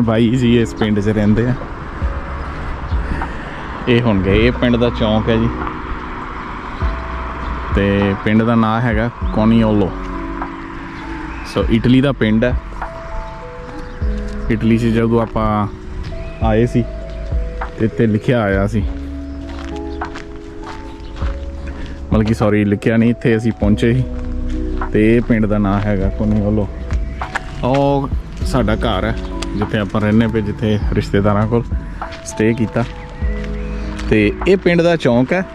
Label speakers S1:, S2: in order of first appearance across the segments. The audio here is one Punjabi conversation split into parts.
S1: ਆਪਣੇ ਬਾਈ ਜੀ ਇਸ ਪਿੰਡ 'ਚ ਰਹਿੰਦੇ ਆ। ਇਹ ਹੁਣ ਗਏ, ਇਹ ਪਿੰਡ ਦਾ ਚੌਂਕ ਹੈ ਜੀ। ਤੇ ਪਿੰਡ ਦਾ ਨਾਮ ਹੈਗਾ ਕੋਨੀਓਲੋ। ਸੋ ਇਟਲੀ ਦਾ ਪਿੰਡ ਹੈ। ਇਟਲੀ 'ਚ ਜਦੋਂ ਆਪਾਂ ਆਏ ਸੀ, ਇੱਥੇ ਲਿਖਿਆ ਆਇਆ ਸੀ। ਮਤਲਬ ਕਿ ਸੌਰੀ ਲਿਖਿਆ ਨਹੀਂ, ਇੱਥੇ ਅਸੀਂ ਪਹੁੰਚੇ ਸੀ। ਤੇ ਇਹ ਪਿੰਡ ਦਾ ਨਾਮ ਹੈਗਾ ਕੋਨੀਓਲੋ। ਉਹ ਸਾਡਾ ਘਰ ਹੈ। ਜਿੱਥੇ ਆਪਾਂ ਰਹਿੰਦੇ ਪਏ ਜਿੱਥੇ ਰਿਸ਼ਤੇਦਾਰਾਂ ਕੋਲ ਸਟੇ ਕੀਤਾ। ਤੇ ਇਹ ਪਿੰਡ ਦਾ ਚੌਂਕ ਹੈ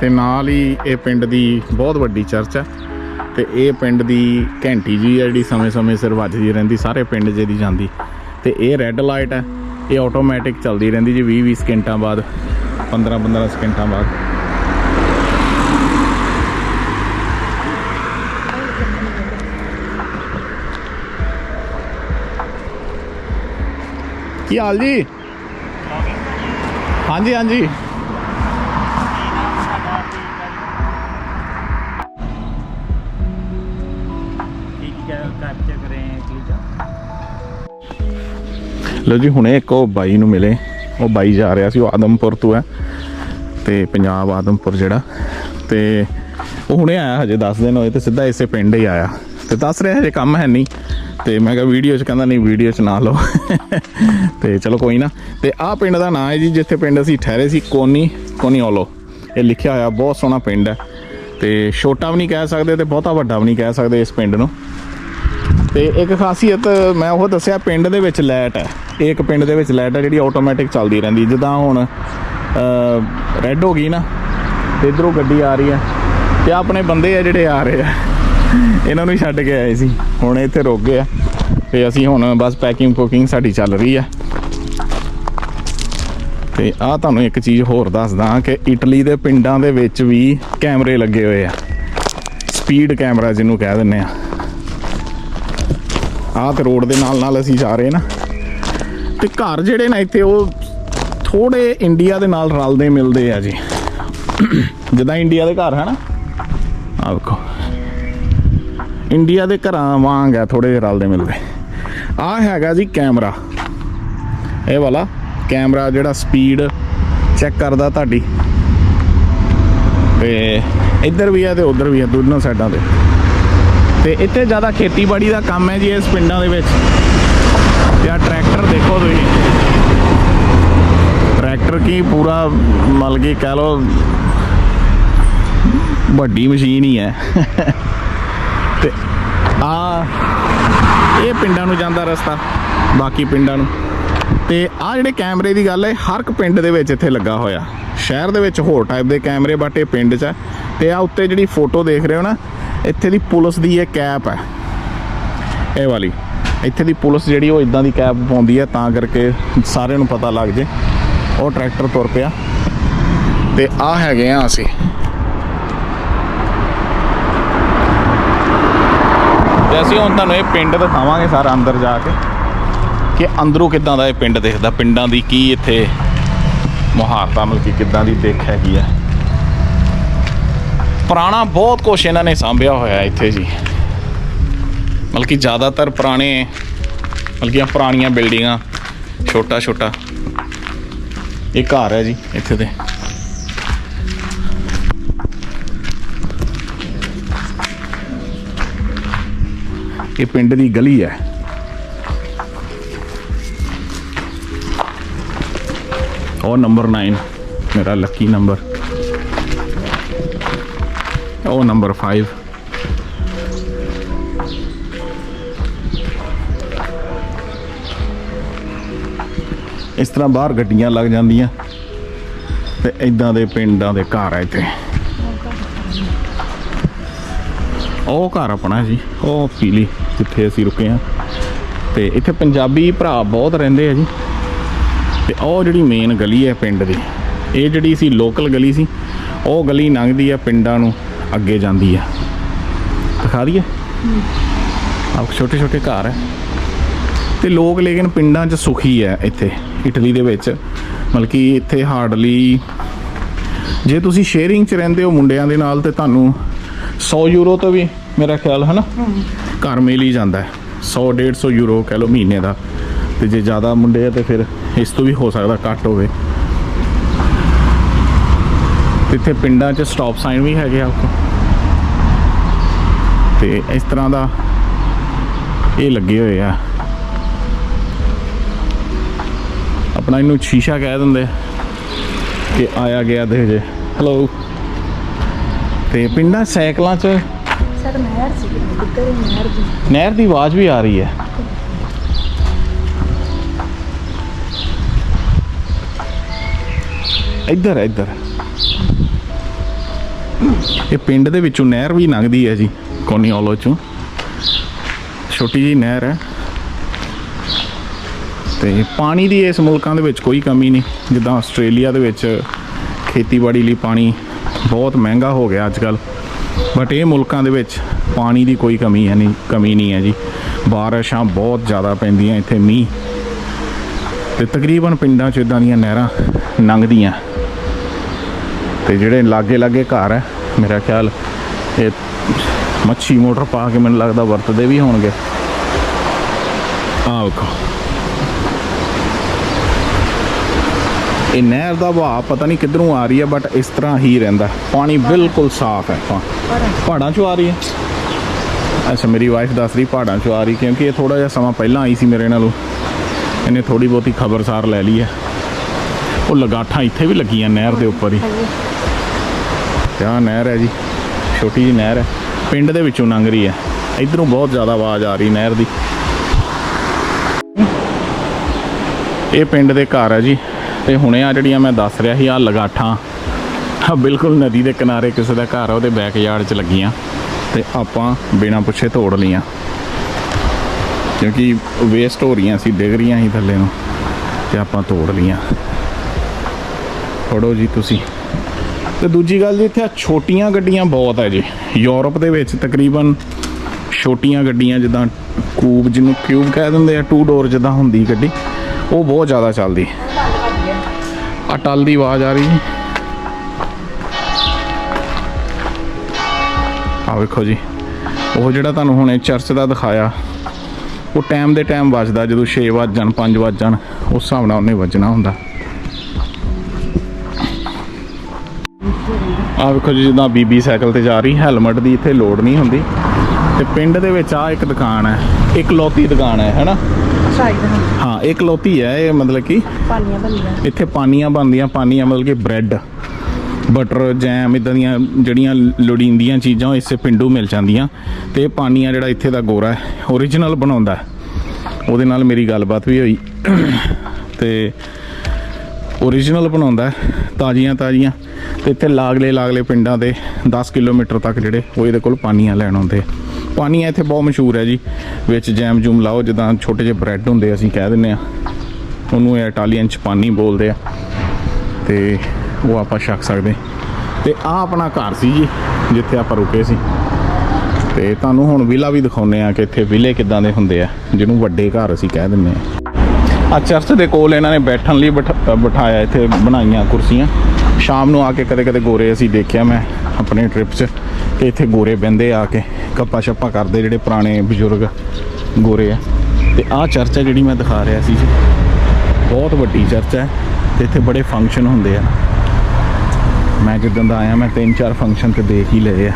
S1: ਤੇ ਨਾਲ ਹੀ ਇਹ ਪਿੰਡ ਦੀ ਬਹੁਤ ਵੱਡੀ ਚਰਚ ਹੈ। ਤੇ ਇਹ ਪਿੰਡ ਦੀ ਘੰਟੀ ਜੀ ਹੈ, ਜਿਹੜੀ ਸਮੇਂ-ਸਮੇਂ ਸਿਰ ਵੱਜਦੀ ਰਹਿੰਦੀ, ਸਾਰੇ ਪਿੰਡ ਜਿਹਦੀ ਜਾਂਦੀ। ਤੇ ਇਹ ਰੈੱਡ ਲਾਈਟ ਹੈ, ਇਹ ਆਟੋਮੈਟਿਕ ਚੱਲਦੀ ਰਹਿੰਦੀ ਜੀ 20-20 ਸਕਿੰਟਾਂ ਬਾਅਦ 15-15 ਸਕਿੰਟਾਂ ਬਾਅਦ। ਕੀ ਹਾਲ ਜੀ? ਹਾਂਜੀ ਹਾਂਜੀ। ਲੋ ਜੀ, ਹੁਣੇ ਇੱਕ ਉਹ ਬਾਈ ਨੂੰ ਮਿਲੇ। ਉਹ ਬਾਈ ਜਾ ਰਿਹਾ ਸੀ, ਉਹ ਆਦਮਪੁਰ ਤੋਂ ਹੈ। ਤੇ ਪੰਜਾਬ ਆਦਮਪੁਰ ਜਿਹੜਾ। ਤੇ ਉਹ ਹੁਣੇ ਆਇਆ ਹਜੇ 10 ਦਿਨ ਹੋਏ ਤੇ ਸਿੱਧਾ ਇਸੇ ਪਿੰਡ ਹੀ ਆਇਆ। ਤੇ ਦੱਸ ਰਿਹਾ, ਹਜੇ ਕੰਮ ਹੈ ਨਹੀਂ। ਤੇ ਮੈਂ ਕਿਹਾ ਵੀਡੀਓ 'ਚ ਕਹਿੰਦਾ ਨਹੀਂ ਵੀਡੀਓ 'ਚ ਨਾ ਲਓ। ਤੇ ਚਲੋ ਕੋਈ ਨਾ। ਤੇ ਆਹ ਪਿੰਡ ਦਾ ਨਾਂ ਹੈ ਜੀ, ਜਿੱਥੇ ਪਿੰਡ ਅਸੀਂ ਠਹਿਰੇ ਸੀ, ਕੋਨੀ ਕੋਨੀ ਕੋਨੀਓਲੋ। ਇਹ ਲਿਖਿਆ ਹੋਇਆ, ਬਹੁਤ ਸੋਹਣਾ ਪਿੰਡ ਹੈ। ਤੇ ਛੋਟਾ ਵੀ ਨਹੀਂ ਕਹਿ ਸਕਦੇ ਤੇ ਬਹੁਤਾ ਵੱਡਾ ਵੀ ਨਹੀਂ ਕਹਿ ਸਕਦੇ ਇਸ ਪਿੰਡ ਨੂੰ। ਤੇ ਇੱਕ ਖਾਸੀਅਤ ਮੈਂ ਉਹ ਦੱਸਿਆ, ਪਿੰਡ ਦੇ ਵਿੱਚ ਲਾਈਟ ਹੈ। ਇਹ ਇੱਕ ਪਿੰਡ ਦੇ ਵਿੱਚ ਲਾਈਟ ਹੈ, ਜਿਹੜੀ ਆਟੋਮੈਟਿਕ ਚੱਲਦੀ ਰਹਿੰਦੀ। ਜਿੱਦਾਂ ਹੁਣ ਰੈੱਡ ਹੋ ਗਈ ਨਾ, ਤੇ ਇਧਰੋਂ ਗੱਡੀ ਆ ਰਹੀ ਹੈ। ਤੇ ਆਪਣੇ ਬੰਦੇ ਆ ਜਿਹੜੇ ਆ ਰਹੇ ਆ। ਇਹਨਾਂ ਨੂੰ ਹੀ ਛੱਡ ਕੇ ਆਏ ਸੀ। ਹੁਣ ਇੱਥੇ ਰੁਕ ਗਏ ਆ। ਤੇ ਅਸੀਂ ਹੁਣ ਬਸ ਪੈਕਿੰਗ ਪੁਕਿੰਗ ਸਾਡੀ ਚੱਲ ਰਹੀ ਆ। ਤੇ ਆ ਤੁਹਾਨੂੰ ਇੱਕ ਚੀਜ਼ ਹੋਰ ਦੱਸਦਾ ਕਿ ਇਟਲੀ ਦੇ ਪਿੰਡਾਂ ਦੇ ਵਿੱਚ ਵੀ ਕੈਮਰੇ ਲੱਗੇ ਹੋਏ ਆ। ਸਪੀਡ ਕੈਮਰਾ ਜਿਹਨੂੰ ਕਹਿ ਦਿੰਦੇ ਆ। ਆਹ ਤੇ ਰੋਡ ਦੇ ਨਾਲ ਨਾਲ ਅਸੀਂ ਜਾ ਰਹੇ ਨਾ। ਤੇ ਘਰ ਜਿਹੜੇ ਨੇ ਇੱਥੇ ਉਹ ਥੋੜੇ ਇੰਡੀਆ ਦੇ ਨਾਲ ਰਲਦੇ ਮਿਲਦੇ ਆ ਜੀ। ਜਿੱਦਾਂ ਇੰਡੀਆ ਦੇ ਘਰ ਹੈ ਨਾ। ਆ ਵੇਖੋ। ਇੰਡੀਆ ਦੇ ਘਰਾਂ ਵਾਂਗ ਆ ਥੋੜੇ ਜਿਹੇ ਰਲਦੇ ਮਿਲਦੇ। ਆ ਹੈਗਾ ਜੀ ਕੈਮਰਾ। ਇਹ ਵਾਲਾ ਕੈਮਰਾ ਜਿਹੜਾ ਸਪੀਡ ਚੈੱਕ ਕਰਦਾ ਤੁਹਾਡੀ। ਤੇ ਇੱਧਰ ਵੀ ਆ ਤੇ ਉੱਧਰ ਵੀ ਆ, ਦੋਨੋਂ ਸਾਈਡਾਂ ਤੇ। ਤੇ ਇੱਥੇ ਜ਼ਿਆਦਾ ਖੇਤੀਬਾੜੀ ਦਾ ਕੰਮ ਹੈ ਜੀ ਇਸ ਪਿੰਡਾਂ ਦੇ ਵਿੱਚ। ਤੇ ਆ ਟਰੈਕਟਰ ਦੇਖੋ ਤੁਸੀਂ। ਟਰੈਕਟਰ ਕੀ ਪੂਰਾ ਮਲ ਕੇ ਕਹਿ ਲੋ ਵੱਡੀ ਮਸ਼ੀਨ ਹੀ ਹੈ। ਆ ਇਹ ਪਿੰਡਾਂ ਨੂੰ ਜਾਂਦਾ ਰਸਤਾ, ਬਾਕੀ ਪਿੰਡਾਂ ਨੂੰ। ਤੇ ਆ ਜਿਹੜੇ ਕੈਮਰੇ ਦੀ ਗੱਲ ਹੈ, ਹਰ ਇੱਕ ਪਿੰਡ ਦੇ ਵਿੱਚ ਇੱਥੇ ਲੱਗਾ ਹੋਇਆ। ਸ਼ਹਿਰ ਦੇ ਵਿੱਚ ਹੋਰ ਟਾਈਪ ਦੇ ਕੈਮਰੇ ਬਟ ਇਹ ਪਿੰਡ 'ਚ ਹੈ। ਤੇ ਆ ਉੱਤੇ ਜਿਹੜੀ ਫੋਟੋ ਦੇਖ ਰਹੇ ਹੋ ਨਾ, ਇੱਥੇ ਦੀ ਪੁਲਿਸ ਦੀ ਇਹ ਕੈਪ ਹੈ। ਇਹ ਵਾਲੀ, ਇੱਥੇ ਦੀ ਪੁਲਿਸ ਜਿਹੜੀ ਉਹ ਇਦਾਂ ਦੀ ਕੈਪ ਪਾਉਂਦੀ ਹੈ, ਤਾਂ ਕਰਕੇ ਸਾਰਿਆਂ ਨੂੰ ਪਤਾ ਲੱਗ ਜੇ। ਉਹ ਟਰੈਕਟਰ ਤੁਰ ਪਿਆ। ਤੇ ਆ ਹੈਗੇ ਆ ਅਸੀਂ। ਤੇ ਅਸੀਂ ਹੁਣ ਤੁਹਾਨੂੰ ਇਹ ਪਿੰਡ ਦਿਖਾਵਾਂਗੇ ਸਾਰਾ ਅੰਦਰ ਜਾ ਕੇ ਕਿ ਅੰਦਰੋਂ ਕਿੱਦਾਂ ਦਾ ਇਹ ਪਿੰਡ ਦਿਖਦਾ, ਪਿੰਡਾਂ ਦੀ ਕੀ ਇੱਥੇ ਮੁਹਾਰਤਾ, ਮਤਲਬ ਕਿ ਕਿੱਦਾਂ ਦੀ ਦਿੱਖ ਹੈਗੀ ਆ। ਪੁਰਾਣਾ ਬਹੁਤ ਕੁਛ ਇਹਨਾਂ ਨੇ ਸਾਂਭਿਆ ਹੋਇਆ ਇੱਥੇ ਜੀ। ਮਤਲਬ ਕਿ ਜ਼ਿਆਦਾਤਰ ਪੁਰਾਣੇ, ਮਤਲਬ ਕਿ ਪੁਰਾਣੀਆਂ ਬਿਲਡਿੰਗਾਂ ਛੋਟਾ ਛੋਟਾ ਇਹ ਘਰ ਹੈ ਜੀ, ਇੱਥੇ ਦੇ। ਇਹ ਪਿੰਡ ਦੀ ਗਲੀ ਹੈ। ਉਹ ਨੰਬਰ 9 ਮੇਰਾ ਲੱਕੀ ਨੰਬਰ ਉਹ ਨੰਬਰ 5 ਇਸ ਤਰ੍ਹਾਂ ਬਾਹਰ ਗੱਡੀਆਂ ਲੱਗ ਜਾਂਦੀਆਂ ਤੇ ਇਦਾਂ ਦੇ ਪਿੰਡਾਂ ਦੇ ਘਰ ਆ ਇੱਥੇ। ਉਹ ਘਰ ਆਪਣਾ ਜੀ, ਉਹ ਪੀਲੀ। ਜਿੱਥੇ ਅਸੀਂ ਰੁਕੇ ਹਾਂ। ਤੇ ਇੱਥੇ ਪੰਜਾਬੀ ਭਰਾ ਬਹੁਤ ਰਹਿੰਦੇ ਆ ਜੀ। ਤੇ ਉਹ ਜਿਹੜੀ ਮੇਨ ਗਲੀ ਹੈ ਪਿੰਡ ਦੀ, ਇਹ ਜਿਹੜੀ ਸੀ ਲੋਕਲ ਗਲੀ ਸੀ, ਉਹ ਗਲੀ ਲੰਘਦੀ ਆ ਪਿੰਡਾਂ ਨੂੰ ਅੱਗੇ ਜਾਂਦੀ ਆ। ਦਿਖਾ ਦਈਏ? ਆਪ ਛੋਟੇ ਛੋਟੇ ਘਰ ਹੈ ਤੇ ਲੋਕ ਲੇਕਿਨ ਪਿੰਡਾਂ 'ਚ ਸੁਖੀ ਹੈ ਇੱਥੇ, ਇਟਲੀ ਦੇ ਵਿੱਚ। ਮਤਲਬ ਕਿ ਇੱਥੇ ਹਾਰਡਲੀ ਜੇ ਤੁਸੀਂ ਸ਼ੇਅਰਿੰਗ 'ਚ ਰਹਿੰਦੇ ਹੋ ਮੁੰਡਿਆਂ ਦੇ ਨਾਲ ਤੇ ਤੁਹਾਨੂੰ 100 ਯੂਰੋ ਤੋਂ ਵੀ ਮੇਰਾ ਖਿਆਲ ਹੈ। ਨਾ ਘਰ ਮਿਲ ਹੀ ਜਾਂਦਾ ਹੈ। 100 150 ਯੂਰੋ ਕਹਿ ਲਓ ਮਹੀਨੇ ਦਾ। ਤੇ ਜੇ ਜ਼ਿਆਦਾ ਮੁੰਡੇ ਆ ਤੇ ਫਿਰ ਇਸ ਤੋਂ ਵੀ ਹੋ ਸਕਦਾ ਘੱਟ ਹੋਵੇ। ਇੱਥੇ ਪਿੰਡਾਂ 'ਚ ਸਟਾਪ ਸਾਈਨ ਵੀ ਹੈਗੇ ਆ ਤੇ ਇਸ ਤਰ੍ਹਾਂ ਦਾ ਇਹ ਲੱਗੇ ਹੋਏ ਆ। ਆਪਣਾ ਇਹਨੂੰ ਸ਼ੀਸ਼ਾ ਕਹਿ ਦਿੰਦੇ ਕਿ ਆਇਆ ਗਿਆ ਦੇ ਜੇ ਹੈਲੋ ਤੇ ਪਿੰਡਾਂ ਸਾਈਕਲਾਂ 'ਚ
S2: ਸਰ ਨਹਿਰ ਸੀ ਕਿੱਧਰ ਨਹਿਰ ਦੀ?
S1: ਨਹਿਰ ਦੀ ਆਵਾਜ਼ ਵੀ ਆ ਰਹੀ ਹੈ। ਇੱਧਰ ਹੈ, ਇੱਧਰ। ਇਹ ਪਿੰਡ ਦੇ ਵਿੱਚੋਂ ਨਹਿਰ ਵੀ ਲੰਘਦੀ ਹੈ ਜੀ ਕੋਨੀਓਲੋ ਚੋਂ। ਛੋਟੀ ਜੀ ਨਹਿਰ ਹੈ। ਤੇ ਪਾਣੀ ਦੀ ਇਸ ਮੁਲਕਾਂ ਦੇ ਵਿੱਚ ਕੋਈ ਕਮੀ ਨਹੀਂ। ਜਿੱਦਾਂ ਆਸਟ੍ਰੇਲੀਆ ਦੇ ਵਿੱਚ ਖੇਤੀਬਾੜੀ ਲਈ ਪਾਣੀ ਬਹੁਤ ਮਹਿੰਗਾ ਹੋ ਗਿਆ ਅੱਜ ਕੱਲ੍ਹ ਬਟ ਇਹ ਮੁਲਕਾਂ ਦੇ ਵਿੱਚ ਪਾਣੀ ਦੀ ਕੋਈ ਕਮੀ ਹੈ ਨਹੀਂ, ਕਮੀ ਨਹੀਂ ਹੈ ਜੀ। ਬਾਰਿਸ਼ਾਂ ਬਹੁਤ ਜ਼ਿਆਦਾ ਪੈਂਦੀਆਂ, ਇੱਥੇ ਮੀਂਹ। ਤੇ ਤਕਰੀਬਨ ਪਿੰਡਾਂ 'ਚ ਇਦਾਂ ਦੀਆਂ ਨਹਿਰਾਂ ਲੰਘਦੀਆਂ। ਤੇ ਜਿਹੜੇ ਲਾਗੇ ਲਾਗੇ ਘਰ ਹੈ, ਮੇਰਾ ਖਿਆਲ ਇਹ ਮੱਛੀ ਮੋਟਰ ਪਾ ਕੇ ਮੈਨੂੰ ਲੱਗਦਾ ਵਰਤਦੇ ਵੀ ਹੋਣਗੇ। ਆਹ ਵੇਖੋ। ਇਹ ਨਹਿਰ ਦਾ ਵਹਾਅ ਪਤਾ ਨਹੀਂ ਕਿੱਧਰੋਂ ਆ ਰਹੀ ਹੈ ਬਟ ਇਸ ਤਰ੍ਹਾਂ ਹੀ ਰਹਿੰਦਾ। ਪਾਣੀ ਬਿਲਕੁਲ ਸਾਫ਼ ਹੈ ਪਹਾੜਾਂ ਚੋਂ ਆ ਰਹੀ ਹੈ। ਅੱਛਾ, ਮੇਰੀ ਵਾਈਫ ਦੱਸ ਰਹੀ ਪਹਾੜਾਂ ਚੋਂ ਆ ਰਹੀ, ਕਿਉਂਕਿ ਇਹ ਥੋੜਾ ਜਿਹਾ ਸਮਾਂ ਪਹਿਲਾਂ ਆਈ ਸੀ ਮੇਰੇ ਨਾਲੋਂ ਇਹਨੇ ਥੋੜੀ ਬਹੁਤੀ ਖਬਰਸਾਰ ਲੈ ਲਈ ਹੈ। ਉਹ ਲਗਾਠਾਂ ਇੱਥੇ ਵੀ ਲੱਗੀਆਂ ਨਹਿਰ ਦੇ ਉੱਪਰ ਹੀ। ਤੇ ਨਹਿਰ ਹੈ ਜੀ? ਛੋਟੀ ਜੀ ਨਹਿਰ ਹੈ। ਪਿੰਡ ਦੇ ਵਿੱਚੋਂ ਲੰਘ ਰਹੀ ਹੈ। ਇਧਰੋਂ ਬਹੁਤ ਜ਼ਿਆਦਾ ਆਵਾਜ਼ ਆ ਰਹੀ ਨਹਿਰ ਦੀ। ਇਹ ਪਿੰਡ ਦੇ ਘਰ ਹੈ ਜੀ। ਤੇ ਹੁਣੇ ਆ ਜਿਹੜੀਆਂ ਮੈਂ ਦੱਸ ਰਿਹਾ ਸੀ ਆ ਲਗਾਠਾਂ। ਆ ਬਿਲਕੁਲ ਨਦੀ ਦੇ ਕਿਨਾਰੇ ਕਿਸੇ ਦਾ ਘਰ ਆ, ਉਹਦੇ ਬੈਕਯਾਰਡ 'ਚ ਲੱਗੀਆਂ। ਤੇ ਆਪਾਂ ਬਿਨਾਂ ਪੁੱਛੇ ਤੋੜ ਲਈਆਂ। ਕਿਉਂਕਿ ਵੇਸਟ ਹੋ ਰਹੀਆਂ ਸੀ, ਡਿੱਗ ਰਹੀਆਂ ਸੀ ਥੱਲੇ ਨੂੰ। ਤੇ ਆਪਾਂ ਤੋੜ ਲਈਆਂ। ਫੜੋ ਜੀ ਤੁਸੀਂ। ਤੇ ਦੂਜੀ ਗੱਲ ਜੀ, ਇੱਥੇ ਆਹ ਛੋਟੀਆਂ ਗੱਡੀਆਂ ਬਹੁਤ ਹੈ ਜੀ। ਯੂਰਪ ਦੇ ਵਿੱਚ ਤਕਰੀਬਨ ਛੋਟੀਆਂ ਗੱਡੀਆਂ ਜਿੱਦਾਂ ਕੂਬ, ਜਿਹਨੂੰ ਕਿਊਬ ਕਹਿ ਦਿੰਦੇ ਆ ਟੂ ਡੋਰ ਜਿੱਦਾਂ ਹੁੰਦੀ ਗੱਡੀ, ਉਹ ਬਹੁਤ ਜ਼ਿਆਦਾ ਚੱਲਦੀ। ਆ ਟਲ ਦੀ ਆਵਾਜ਼ ਆ ਰਹੀ ਆ ਵੇਖੋ ਜੀ ਉਹ ਜਿਹੜਾ ਤੁਹਾਨੂੰ ਹੁਣੇ ਚਰਚ ਦਾ ਦਿਖਾਇਆ ਉਹ ਟਾਈਮ ਦੇ ਟਾਈਮ ਵੱਜਦਾ ਜਦੋਂ 6 ਵੱਜ ਜਾਣ 5 ਵੱਜ ਜਾਣ ਉਸ ਹਿਸਾਬ ਨਾਲ ਉਹਨੇ ਵੱਜਣਾ ਹੁੰਦਾ। ਆ ਵੇਖੋ ਜੀ ਜਿੱਦਾਂ ਬੀਬੀ ਸਾਈਕਲ ਤੇ ਜਾ ਰਹੀ ਹੈਲਮਟ ਦੀ ਇੱਥੇ ਲੋੜ ਨਹੀਂ ਹੁੰਦੀ। ਤੇ ਪਿੰਡ ਦੇ ਵਿੱਚ ਆ ਇੱਕ ਦੁਕਾਨ ਹੈ ਇਕਲੌਤੀ ਦੁਕਾਨ ਹੈ ਹੈਨਾ?
S2: ਸ਼ਾਇਦ ਹਾਂ
S1: ਹਾਂ ਇਕਲੌਤੀ ਹੈ ਇਹ ਮਤਲਬ ਕਿ
S2: ਪਾਲੀਆਂ ਭੱਲੀਆਂ
S1: ਇੱਥੇ ਪਾਨੀਆਂ ਬਣਦੀਆਂ ਪਾਨੀਆਂ ਮਤਲਬ ਕਿ ਬ੍ਰੈਡ ਬਟਰ ਜੈਮ ਇਦਾਂ ਦੀਆਂ ਜਿਹੜੀਆਂ ਲੋੜੀਂਦੀਆਂ ਚੀਜ਼ਾਂ ਇਸੇ ਪਿੰਡੂ ਮਿਲ ਜਾਂਦੀਆਂ। ਤੇ ਇਹ ਪਾਨੀਆਂ ਜਿਹੜਾ ਇੱਥੇ ਦਾ ਗੋਰਾ ਹੈ ਓਰੀਜਨਲ ਬਣਾਉਂਦਾ। ਉਹਦੇ ਨਾਲ ਮੇਰੀ ਗੱਲਬਾਤ ਵੀ ਹੋਈ। ਤੇ ਓਰੀਜਨਲ ਬਣਾਉਂਦਾ ਤਾਜ਼ੀਆਂ ਤਾਜ਼ੀਆਂ। ਤੇ ਇੱਥੇ ਲਾਗਲੇ ਲਾਗਲੇ ਪਿੰਡਾਂ ਦੇ 10 ਕਿਲੋਮੀਟਰ ਤੱਕ ਜਿਹੜੇ ਉਹ ਇਹਦੇ ਕੋਲ ਪਾਨੀਆਂ ਲੈਣ ਆਉਂਦੇ। ਪਾਣੀ ਇੱਥੇ ਬਹੁਤ ਮਸ਼ਹੂਰ ਹੈ ਜੀ। ਵਿੱਚ ਜੈਮ ਜੂਮ ਲਾਓ, ਜਿੱਦਾਂ ਛੋਟੇ ਜਿਹੇ ਬ੍ਰੈਡ ਹੁੰਦੇ ਅਸੀਂ ਕਹਿ ਦਿੰਦੇ ਆ। ਉਹਨੂੰ ਇਹ ਇਟਾਲੀਅਨ ਚ ਪਾਣੀ ਬੋਲਦੇ ਆ। ਤੇ ਉਹ ਆਪਾਂ ਛਕ ਸਕਦੇ। ਤੇ ਆ ਆਪਣਾ ਘਰ ਸੀ ਜੀ, ਜਿੱਥੇ ਆਪਾਂ ਰੁਕੇ ਸੀ। ਤੇ ਤੁਹਾਨੂੰ ਹੁਣ ਵਿਲਾ ਵੀ ਦਿਖਾਉਨੇ ਆ ਕਿ ਇੱਥੇ ਵਿਲੇ ਕਿੱਦਾਂ ਦੇ ਹੁੰਦੇ ਆ, ਜਿਹਨੂੰ ਵੱਡੇ ਘਰ ਅਸੀਂ ਕਹਿ ਦਿੰਦੇ ਆ। ਆ ਚਰਚ ਦੇ ਕੋਲ ਇਹਨਾਂ ਨੇ ਬੈਠਣ ਲਈ ਬਿਠ- ਬਿਠਾਇਆ, ਇੱਥੇ ਬਣਾਈਆਂ ਕੁਰਸੀਆਂ। ਸ਼ਾਮ ਨੂੰ ਆ ਕੇ ਕਦੇ ਕਦੇ ਗੋਰੇ ਅਸੀਂ ਦੇਖਿਆ ਮੈਂ ਆਪਣੇ ਟ੍ਰਿਪ 'ਚ ਕਿ ਇੱਥੇ ਗੋਰੇ ਬਹਿੰਦੇ ਆ ਕੇ ਕੱਪਾ ਛੱਪਾ ਕਰਦੇ ਜਿਹੜੇ ਪੁਰਾਣੇ ਬਜ਼ੁਰਗ ਗੋਰੇ ਆ। ਤੇ ਆਹ ਚਰਚ ਹੈ ਜਿਹੜੀ ਮੈਂ ਦਿਖਾ ਰਿਹਾ ਸੀ ਜੀ। ਬਹੁਤ ਵੱਡੀ ਚਰਚ ਹੈ ਤੇ ਇੱਥੇ ਬੜੇ ਫੰਕਸ਼ਨ ਹੁੰਦੇ ਆ। ਮੈਂ ਜਿੱਦਾਂ ਦਾ ਆਇਆ ਮੈਂ ਤਿੰਨ ਚਾਰ ਫੰਕਸ਼ਨ ਤੇ ਦੇਖ ਹੀ ਲਏ ਆ।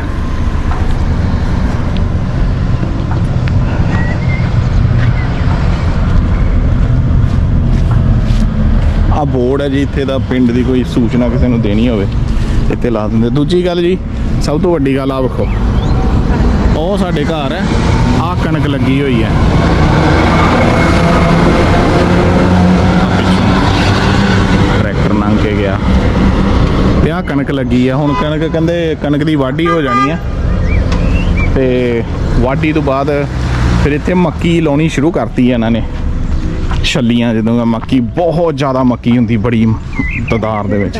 S1: ਆ ਬੋਰਡ ਹੈ ਜੀ, ਇੱਥੇ ਦਾ ਪਿੰਡ ਦੀ ਕੋਈ ਸੂਚਨਾ ਕਿਸੇ ਨੂੰ ਦੇਣੀ ਹੋਵੇ, ਇੱਥੇ ਲਾ ਦਿੰਦੇ। ਦੂਜੀ ਗੱਲ ਜੀ, ਸਭ ਤੋਂ ਵੱਡੀ ਗੱਲ ਆ ਵੇਖੋ, ਉਹ ਸਾਡੇ ਘਰ ਹੈ, ਆ ਕਣਕ ਲੱਗੀ ਹੋਈ ਹੈ। ਟਰੈਕਟਰ ਲੰਘ ਕੇ ਗਿਆ। ਤੇ ਆ ਕਣਕ ਲੱਗੀ ਆ ਹੁਣ ਕਣਕ ਕਹਿੰਦੇ ਕਣਕ ਦੀ ਵਾਢੀ ਹੋ ਜਾਣੀ ਆ ਤੇ ਵਾਢੀ ਤੋਂ ਬਾਅਦ ਫਿਰ ਇੱਥੇ ਮੱਕੀ ਲਾਉਣੀ ਸ਼ੁਰੂ ਕਰਤੀ ਆ ਇਹਨਾਂ ਨੇ। ਛੱਲੀਆਂ ਜਦੋਂ ਮੱਕੀ, ਬਹੁਤ ਜ਼ਿਆਦਾ ਮੱਕੀ ਹੁੰਦੀ ਬੜੀ ਤਦਾਰ ਦੇ ਵਿੱਚ।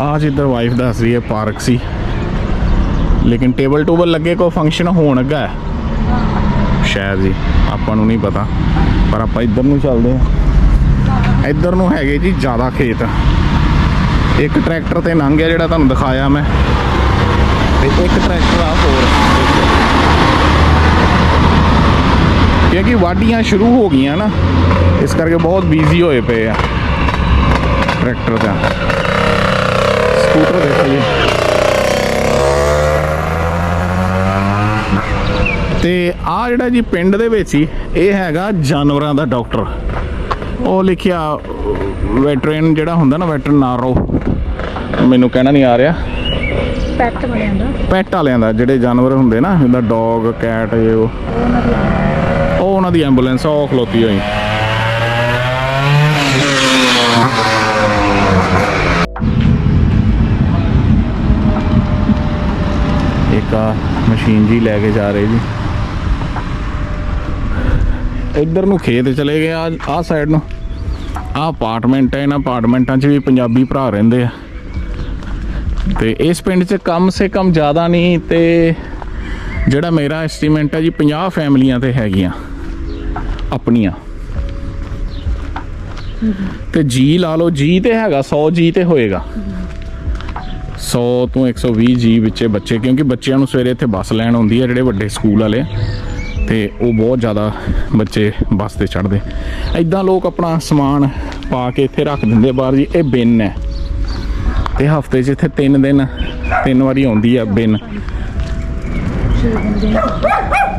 S1: ਆ ਜਿੱਧਰ ਵਾਈਫ ਦੱਸ ਰਹੀ ਹੈ, ਪਾਰਕ ਸੀ। ਲੇਕਿਨ ਟੇਬਲ ਟੂਬਲ ਲੱਗੇ, ਕੋਈ ਫੰਕਸ਼ਨ ਹੋਣ ਲੱਗਾ ਹੈ? ਸ਼ਾਇਦ ਜੀ, ਆਪਾਂ ਨੂੰ ਨਹੀਂ ਪਤਾ। ਪਰ ਆਪਾਂ ਇੱਧਰ ਨੂੰ ਚੱਲਦੇ ਹਾਂ। ਇੱਧਰ ਨੂੰ ਹੈਗੇ ਜੀ ਜ਼ਿਆਦਾ ਖੇਤ। ਇੱਕ ਟਰੈਕਟਰ ਤੇ ਲੰਘ ਗਿਆ ਜਿਹੜਾ ਤੁਹਾਨੂੰ ਦਿਖਾਇਆ ਮੈਂ। ਤੇ ਇੱਕ ਟਰੈਕਟਰ ਆ, ਹੋਰ ਕਿਉਂਕਿ ਵਾਢੀਆਂ ਸ਼ੁਰੂ ਹੋ ਗਈਆਂ ਨਾ, ਇਸ ਕਰਕੇ ਬਹੁਤ ਬਿਜ਼ੀ ਹੋਏ ਪਏ ਆ ਟਰੈਕਟਰ ਦਾ ਸਕੂਟਰ ਦੇਖੋ ਜੀ। ਤੇ ਆ ਜਿਹੜਾ ਜੀ ਪਿੰਡ ਦੇ ਵਿੱਚ ਹੀ, ਇਹ ਹੈਗਾ ਜਾਨਵਰਾਂ ਦਾ ਡਾਕਟਰ। ਉਹ ਲਿਖਿਆ ਵੈਟਰਨ ਜਿਹੜਾ ਹੁੰਦਾ ਨਾ, ਵੈਟਰਨਾਰੋ। ਮੈਨੂੰ ਕਹਿਣਾ ਨਹੀਂ ਆ ਰਿਹਾ।
S2: ਪੈਟ ਬਣਿਆ ਦਾ।
S1: ਪੈਟ ਵਾਲਿਆਂ ਦਾ, ਜਿਹੜੇ ਜਾਨਵਰ ਹੁੰਦੇ ਨਾ, ਜਿੱਦਾਂ ਡੌਗ ਕੈਟ ਇਹ ਉਹ।
S2: ਉਹਨਾਂ ਦੀ
S1: ਉਹ ਉਹਨਾਂ ਦੀ ਐਂਬੂਲੈਂਸ ਆ, ਉਹ ਖਲੋਤੀ ਹੋਈ। ਇੱਕ ਮਸ਼ੀਨ ਜੀ ਲੈ ਕੇ ਜਾ ਰਹੇ ਜੀ। ਇੱਧਰ ਨੂੰ ਖੇਤ ਚਲੇ ਗਏ ਆ ਆ ਸਾਈਡ ਨੂੰ। ਆ ਅਪਾਰਟਮੈਂਟ ਹੈ ਇਹਨਾਂ ਅਪਾਰਟਮੈਂਟਾਂ 'ਚ ਵੀ ਪੰਜਾਬੀ ਭਰਾ ਰਹਿੰਦੇ ਆ। ਤੇ ਇਸ ਪਿੰਡ 'ਚ ਕਮ ਸੇ ਕਮ ਜ਼ਿਆਦਾ ਨਹੀਂ ਤੇ ਜਿਹੜਾ ਮੇਰਾ ਐਸਟੀਮੇਟ ਹੈ ਜੀ 50 ਫੈਮਲੀਆਂ ਤੇ ਹੈਗੀਆਂ, ਆਪਣੀਆਂ। ਤੇ ਜੀ ਲਾ ਲਓ, ਜੀ ਤੇ ਹੈਗਾ 100 ਜੀ ਤੇ ਹੋਏਗਾ। 100 ਤੋਂ 120 ਜੀ ਵਿੱਚੇ ਬੱਚੇ, ਕਿਉਂਕਿ ਬੱਚਿਆਂ ਨੂੰ ਸਵੇਰੇ ਇੱਥੇ ਬੱਸ ਲੈਣ ਆਉਂਦੀ ਹੈ, ਜਿਹੜੇ ਵੱਡੇ ਸਕੂਲ ਵਾਲੇ। ਆ। ਤੇ ਉਹ ਬਹੁਤ ਜ਼ਿਆਦਾ ਬੱਚੇ ਬੱਸ ਤੇ ਚੜਦੇ ਐਦਾਂ ਲੋਕ ਆਪਣਾ ਸਮਾਨ ਪਾ ਕੇ ਇੱਥੇ ਰੱਖ ਦਿੰਦੇ ਬਾਹਰ ਜੀ, ਇਹ ਬਿੰਨ ਹੈ। ਤੇ ਹਫ਼ਤੇ 'ਚ ਇੱਥੇ 3 ਦਿਨ, ਤਿੰਨ ਵਾਰੀ ਆਉਂਦੀ ਆ ਬਿਨ।
S2: ਛੇ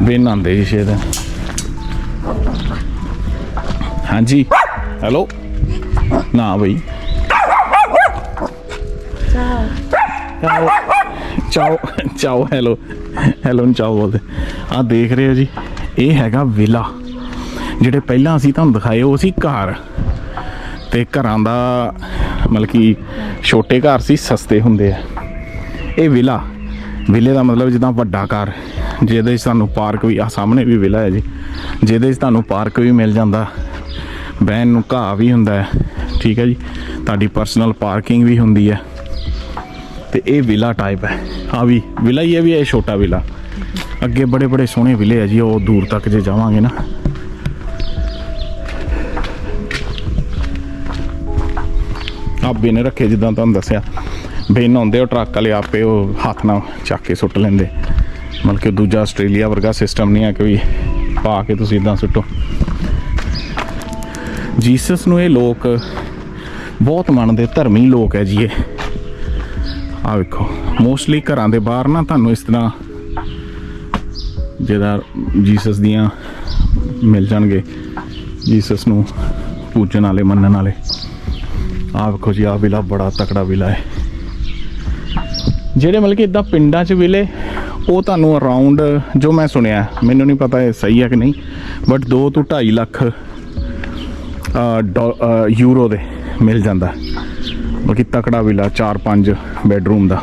S1: ਬਿਨ ਆਉਂਦੇ ਜੀ ਸ਼ੇਦ ਹਾਂਜੀ। ਹੈਲੋ। ਨਾ ਬਈ।
S2: ਚਾਹ
S1: ਚਾਓ ਚਾਓ, ਹੈਲੋ। ਹੈਲੋ, ਨੂੰ ਚਾਓ ਬੋਲਦੇ। ਆ ਦੇਖ ਰਹੇ ਹੋ ਜੀ, ਇਹ ਹੈਗਾ ਵਿਲਾ। ਜਿਹੜੇ ਪਹਿਲਾਂ ਅਸੀਂ ਤੁਹਾਨੂੰ ਦਿਖਾਏ, ਉਹ ਸੀ ਘਰ। ਤੇ ਘਰਾਂ ਦਾ ਮਤਲਬ ਕਿ ਛੋਟੇ ਘਰ ਸੀ, ਸਸਤੇ ਹੁੰਦੇ ਆ। ਇਹ ਵਿਲਾ, ਵਿਲੇ ਦਾ ਮਤਲਬ ਜਿੱਦਾਂ ਵੱਡਾ ਘਰ, ਜਿਹਦੇ 'ਚ ਤੁਹਾਨੂੰ ਪਾਰਕ ਵੀ ਆ ਸਾਹਮਣੇ ਵੀ ਵਿਲਾ ਹੈ ਜੀ। ਜਿਹਦੇ 'ਚ ਤੁਹਾਨੂੰ ਪਾਰਕ ਵੀ ਮਿਲ ਜਾਂਦਾ। ਬੈਨ ਨੂੰ ਘਾਹ ਵੀ ਹੁੰਦਾ ਹੈ, ਠੀਕ ਹੈ ਜੀ। ਤੁਹਾਡੀ ਪਰਸਨਲ ਪਾਰਕਿੰਗ ਵੀ ਹੁੰਦੀ ਹੈ। ਤੇ ਇਹ ਵਿਲਾ ਟਾਈਪ ਹੈ। ਆ ਵੀ, ਵਿਲਾ ਹੀ ਹੈ ਵੀ ਇਹ ਛੋਟਾ ਵਿਲਾ। ਅੱਗੇ ਬੜੇ ਬੜੇ ਸੋਹਣੇ ਵਿਲੇ ਆ ਜੀ, ਉਹ ਦੂਰ ਤੱਕ ਜੇ ਜਾਵਾਂਗੇ ਨਾ। ਆ ਨੇ ਰੱਖੇ ਜਿੱਦਾਂ ਤੁਹਾਨੂੰ ਦੱਸਿਆ। ਬਿਨ ਹੁੰਦੇ ਉਹ ਟਰੱਕ ਵਾਲੇ ਆਪੇ ਉਹ ਹੱਥ ਨਾਲ ਚੱਕ ਕੇ ਸੁੱਟ ਲੈਂਦੇ। ਮਤਲਬ ਕਿ ਦੂਜਾ ਆਸਟ੍ਰੇਲੀਆ ਵਰਗਾ ਸਿਸਟਮ ਨਹੀਂ ਹੈ ਕਿ ਵੀ ਪਾ ਕੇ ਤੁਸੀਂ ਇਦਾਂ ਸੁੱਟੋ। ਜੀਸਸ ਨੂੰ ਇਹ ਲੋਕ ਬਹੁਤ ਮੰਨਦੇ, ਧਰਮੀ ਲੋਕ ਹੈ ਜੀ ਇਹ। ਆ ਵੇਖੋ ਮੋਸਟਲੀ ਘਰਾਂ ਦੇ ਬਾਹਰ ਨਾ ਤੁਹਾਨੂੰ ਇਸ ਤਰ੍ਹਾਂ ਜਿਹੜਾ ਜੀਸਸ ਦੀਆਂ ਮਿਲ ਜਾਣਗੇ। ਜੀਸਸ ਨੂੰ ਪੂਜਣ ਵਾਲੇ, ਮੰਨਣ ਵਾਲੇ। ਆ ਵੇਖੋ ਜੀ ਆ ਵਿਲਾ, ਬੜਾ ਤਕੜਾ ਵਿਲਾ ਹੈ। ਜਿਹੜੇ ਮਤਲਬ ਕਿ ਇਦਾਂ ਪਿੰਡਾਂ 'ਚ ਵਿਲੇ, ਉਹ ਤੁਹਾਨੂੰ ਅਰਾਊਂਡ ਜੋ ਮੈਂ ਸੁਣਿਆ, ਮੈਨੂੰ ਨਹੀਂ ਪਤਾ ਇਹ ਸਹੀ ਹੈ ਕਿ ਨਹੀਂ ਬਟ 2 ਤੋਂ 2.5 ਲੱਖ ਡੋ- ਯੂਰੋ ਦੇ ਮਿਲ ਜਾਂਦਾ। ਬਾਕੀ ਤਕੜਾ ਵਿਲਾ 4-5 ਬੈਡਰੂਮ ਦਾ।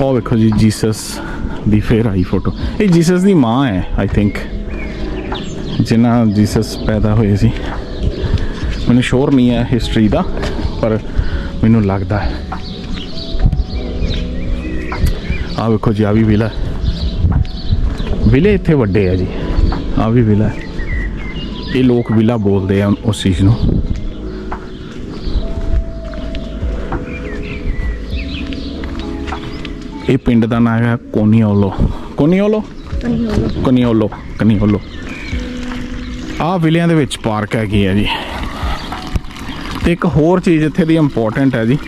S1: ਉਹ ਵੇਖੋ ਜੀ, ਜੀਸਸ ਦੀ ਫੇਰ ਆਈ ਫੋਟੋ ਇਹ ਜੀਸਸ ਦੀ ਮਾਂ ਹੈ ਆਈ ਥਿੰਕ ਜਿਨ੍ਹਾਂ ਜੀਸਸ ਪੈਦਾ ਹੋਏ ਸੀ। ਮੈਨੂੰ ਸ਼ੋਰ ਨਹੀਂ ਹੈ ਹਿਸਟਰੀ ਦਾ ਪਰ ਮੈਨੂੰ ਲੱਗਦਾ ਹੈ। ਆ ਵੇਖੋ ਜੀ ਆ ਵੀ ਵਿਲਾ। ਵਿਲੇ ਇੱਥੇ ਵੱਡੇ ਆ ਜੀ। ਆ ਵੀ ਵਿਲਾ। ਇਹ ਲੋਕ ਵਿਲਾ ਬੋਲਦੇ ਆ ਉਸ ਚੀਜ਼ ਨੂੰ। ਇਹ ਪਿੰਡ ਦਾ ਨਾਮ ਹੈ ਕੋਨੀਓਲੋ। ਕੋਨੀਓਲੋ? ਕਨੀਓਲੋ। ਕਨੀਓਲੋ ਆ ਵਿਲਿਆਂ ਦੇ ਵਿੱਚ ਪਾਰਕ ਹੈਗੀ ਹੈ ਜੀ। ਤੇ ਇੱਕ ਹੋਰ ਚੀਜ਼ ਇੱਥੇ ਦੀ ਇੰਪੋਰਟੈਂਟ ਹੈ ਜੀ।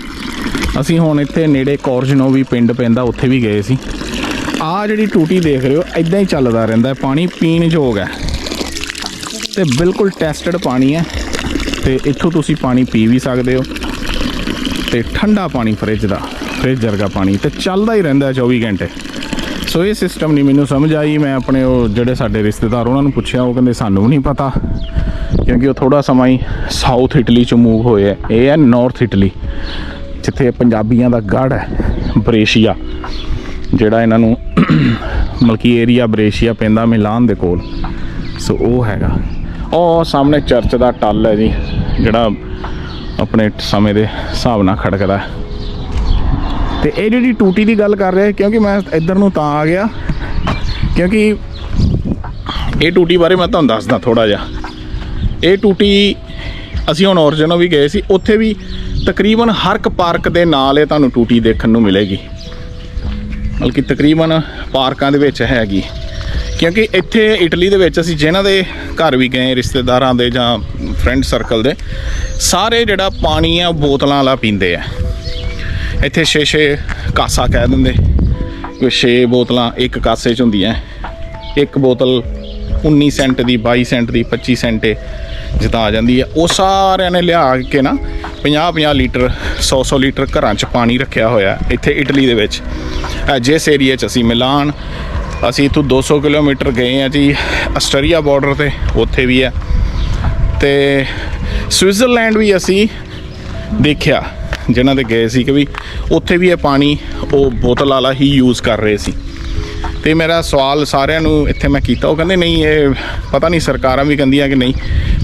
S1: ਅਸੀਂ ਹੁਣ ਇੱਥੇ ਨੇੜੇ ਕੋਰਜਨੋ ਵੀ ਪਿੰਡ ਪੈਂਦਾ, ਉੱਥੇ ਵੀ ਗਏ ਸੀ। ਆ ਜਿਹੜੀ ਟੂਟੀ ਦੇਖ ਰਹੇ ਹੋ ਇਦਾਂ ਹੀ ਚੱਲਦਾ ਰਹਿੰਦਾ ਹੈ। ਪਾਣੀ ਪੀਣ ਯੋਗ ਹੈ। ਤੇ ਬਿਲਕੁਲ ਟੈਸਟਡ ਪਾਣੀ ਹੈ। ਤੇ ਇੱਥੋਂ ਤੁਸੀਂ ਪਾਣੀ ਪੀ ਵੀ ਸਕਦੇ ਹੋ। ਤੇ ਠੰਡਾ ਪਾਣੀ ਫ੍ਰਿਜ ਦਾ ਫ੍ਰਿਜ ਵਰਗਾ ਪਾਣੀ। ਤੇ ਚੱਲਦਾ ਹੀ ਰਹਿੰਦਾ ਹੈ 24 ਘੰਟੇ। ਸੋ ਇਹ ਸਿਸਟਮ ਨਹੀਂ ਮੈਨੂੰ ਸਮਝ ਆਈ। ਮੈਂ ਆਪਣੇ ਉਹ ਜਿਹੜੇ ਸਾਡੇ ਰਿਸ਼ਤੇਦਾਰ, ਉਹਨਾਂ ਨੂੰ ਪੁੱਛਿਆ, ਉਹ ਕਹਿੰਦੇ, ਸਾਨੂੰ ਵੀ ਨਹੀਂ ਪਤਾ। ਕਿਉਂਕਿ ਉਹ ਥੋੜਾ ਸਮਾਂ ਹੀ ਸਾਊਥ ਇਟਲੀ ਚ ਮੂਵ ਹੋਏ ਹੈ ਇਹ ਹੈ ਨਾਰਥ ਇਟਲੀ ਜਿੱਥੇ ਪੰਜਾਬੀਆਂ ਦਾ ਗੜ ਹੈ ਬਰੇਸ਼ੀਆ ਜਿਹੜਾ ਇਹਨਾਂ ਨੂੰ ਮਲਕੀ ਏਰੀਆ ਬਰੇਸ਼ੀਆ ਪੈਂਦਾ ਮਿਲਾਨ ਦੇ ਕੋਲ। ਸੋ ਉਹ ਹੈਗਾ। ਉਹ ਸਾਹਮਣੇ ਚਰਚ ਦਾ ਟੱਲ ਹੈ ਜੀ, ਜਿਹੜਾ ਆਪਣੇ ਸਮੇਂ ਦੇ ਹਿਸਾਬ ਨਾਲ ਖੜਕਦਾ ਹੈ। ਤੇ ਇਹ ਜਿਹੜੀ ਟੂਟੀ ਦੀ ਗੱਲ ਕਰ ਰਿਹਾ, ਕਿਉਂਕਿ ਮੈਂ ਇੱਧਰ ਨੂੰ ਤਾਂ ਆ ਗਿਆ, ਕਿਉਂਕਿ ਇਹ ਟੂਟੀ ਬਾਰੇ ਮੈਂ ਤੁਹਾਨੂੰ ਦੱਸਦਾ ਥੋੜਾ ਜਿਹਾ। ਇਹ ਟੂਟੀ ਅਸੀਂ ਹੁਣ ਔਰਜਨੋ ਵੀ ਗਏ ਸੀ, ਉੱਥੇ ਵੀ ਤਕਰੀਬਨ ਹਰ ਇੱਕ ਪਾਰਕ ਦੇ ਨਾਲ ਇਹ ਤੁਹਾਨੂੰ ਟੂਟੀ ਦੇਖਣ ਨੂੰ ਮਿਲੇਗੀ। ਬਲਕਿ ਤਕਰੀਬਨ ਪਾਰਕਾਂ ਦੇ ਵਿੱਚ ਹੈਗੀ। ਕਿਉਂਕਿ ਇੱਥੇ ਇਟਲੀ ਦੇ ਵਿੱਚ ਅਸੀਂ ਜਿਨ੍ਹਾਂ ਦੇ ਘਰ ਵੀ ਗਏ, ਰਿਸ਼ਤੇਦਾਰਾਂ ਦੇ ਜਾਂ ਫਰੈਂਡ ਸਰਕਲ ਦੇ, ਸਾਰੇ ਜਿਹੜਾ ਪਾਣੀ ਆ ਉਹ ਬੋਤਲਾਂ ਵਾਲਾ ਪੀਂਦੇ ਆ। ਇੱਥੇ ਛੇ ਛੇ ਕਾਸਾ ਕਹਿ ਦਿੰਦੇ। ਕੋਈ ਛੇ ਬੋਤਲਾਂ ਇੱਕ ਕਾਸੇ 'ਚ ਹੁੰਦੀਆਂ। ਇੱਕ ਬੋਤਲ 19 ਸੈਂਟ ਦੀ 22 ਸੈਂਟ ਦੀ 25 ਸੈਂਟ ਜਿੱਦਾਂ ਆ ਜਾਂਦੀ ਹੈ। ਉਹ ਸਾਰਿਆਂ ਨੇ ਲਿਆ ਕੇ ਨਾ 50 50 ਲੀਟਰ 100 100 ਲੀਟਰ ਘਰਾਂ 'ਚ ਪਾਣੀ ਰੱਖਿਆ ਹੋਇਆ ਇੱਥੇ ਇਟਲੀ ਦੇ ਵਿੱਚ। ਜਿਸ ਏਰੀਆ 'ਚ ਅਸੀਂ ਮਿਲਾਨ, ਅਸੀਂ ਇੱਥੋਂ 200 ਕਿਲੋਮੀਟਰ ਗਏ ਆ ਜੀ ਆਸਟਰੀਆ ਬਾਰਡਰ ਤੇ, ਉੱਥੇ ਵੀ ਹੈ। ਤੇ ਸਵਿਟਜ਼ਰਲੈਂਡ ਵੀ ਅਸੀਂ ਦੇਖਿਆ, ਜਿਨ੍ਹਾਂ ਦੇ ਗਏ ਸੀ ਕਿ ਵੀ ਉੱਥੇ ਵੀ ਇਹ ਪਾਣੀ ਉਹ ਬੋਤਲ ਵਾਲਾ ਹੀ ਯੂਜ਼ ਕਰ ਰਹੇ ਸੀ। ਤੇ ਮੇਰਾ ਸਵਾਲ ਸਾਰਿਆਂ ਨੂੰ ਇੱਥੇ ਮੈਂ ਕੀਤਾ, ਉਹ ਕਹਿੰਦੇ ਨਹੀਂ, ਇਹ ਪਤਾ ਨਹੀਂ ਸਰਕਾਰਾਂ ਵੀ ਕਹਿੰਦੀਆਂ ਕਿ ਨਹੀਂ